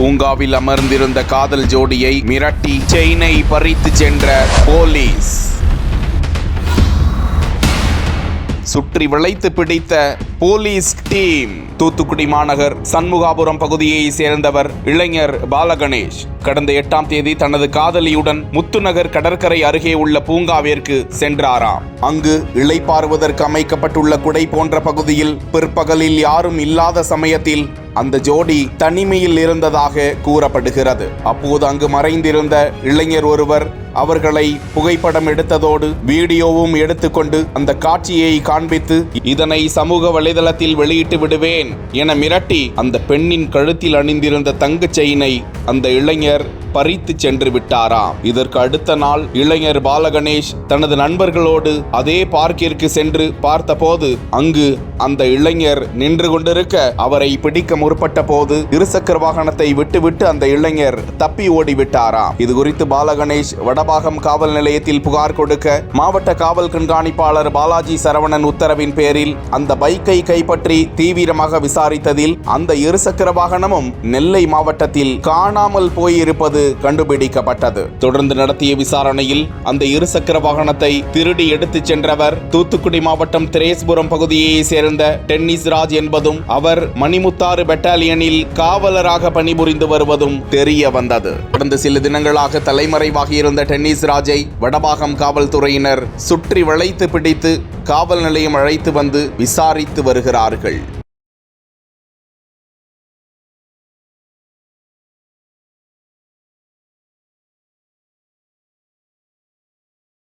பூங்காவில் அமர்ந்திருந்த காதல் ஜோடியை மிரட்டி செயினை பறித்து சென்ற போலீஸ். சுற்றி வளைத்து பிடித்த போலீஸ் டீம். தூத்துக்குடி மாநகர் சண்முகாபுரம் பகுதியை சேர்ந்தவர் இளைஞர் பாலகணேஷ். கடந்த எட்டாம் தேதி தனது காதலியுடன் முத்துநகர் கடற்கரை அருகே உள்ள பூங்காவிற்கு சென்றாராம். அங்கு இளைப்பாறுவதற்கு அமைக்கப்பட்டுள்ள குடை போன்ற பகுதியில் பிற்பகலில் யாரும் இல்லாத சமயத்தில் அந்த ஜோடி தனிமையில் இருந்ததாக கூறப்படுகிறது. அப்போது அங்கு மறைந்திருந்த இளைஞர் ஒருவர் அவர்களை புகைப்படம் எடுத்ததோடு வீடியோவும் எடுத்துக்கொண்டு அந்த காட்சியை காண்பித்து இதனை சமூக வலைதளத்தில் வெளியிட்டு விடுவேன் என மிரட்டி அந்த பெண்ணின் கழுத்தில் அணிந்திருந்த தங்கச் செயினை அந்த இளைஞர் பறித்து சென்று விட்டாராம். இதற்கு அடுத்த நாள் இளைஞர் பாலகணேஷ் தனது நண்பர்களோடு அதே பார்க்கிற்கு சென்று பார்த்தபோது அங்கு அந்த இளைஞர் நின்று கொண்டிருக்க அவரை பிடிக்க முற்பட்ட போது இருசக்கர வாகனத்தை விட்டுவிட்டு அந்த இளைஞர் தப்பி ஓடிவிட்டாராம். இது குறித்து பாலகணேஷ் வடபாகம் காவல் நிலையத்தில் புகார் கொடுக்க மாவட்ட காவல் கண்காணிப்பாளர் பாலாஜி சரவணன் உத்தரவின் பேரில் அந்த பைக்கை கைப்பற்றி தீவிரமாக விசாரித்ததில் அந்த இருசக்கர வாகனமும் நெல்லை மாவட்டத்தில் காணாமல் போயிருப்பது கண்டுபிடிக்கப்பட்டது. தொடர்ந்து நடத்திய விசாரணையில் அந்த இருசக்கர வாகனத்தை திருடி எடுத்துச் சென்றவர் தூத்துக்குடி மாவட்டம் திரேஸ்புரம் பகுதியை சேர்ந்த டென்னிஸ் ராஜ் என்பதும் அவர் மணிமுத்தாறு பெட்டாலியனில் காவலராக பணிபுரிந்து வருவதும் தெரிய வந்தது. கடந்த சில தினங்களாக தலைமறைவாகி இருந்த டென்னிஸ் ராஜை வடபாகம் காவல்துறையினர் சுற்றி வளைத்து பிடித்து காவல் நிலையம் அழைத்து வந்து விசாரித்து வருகிறார்கள்.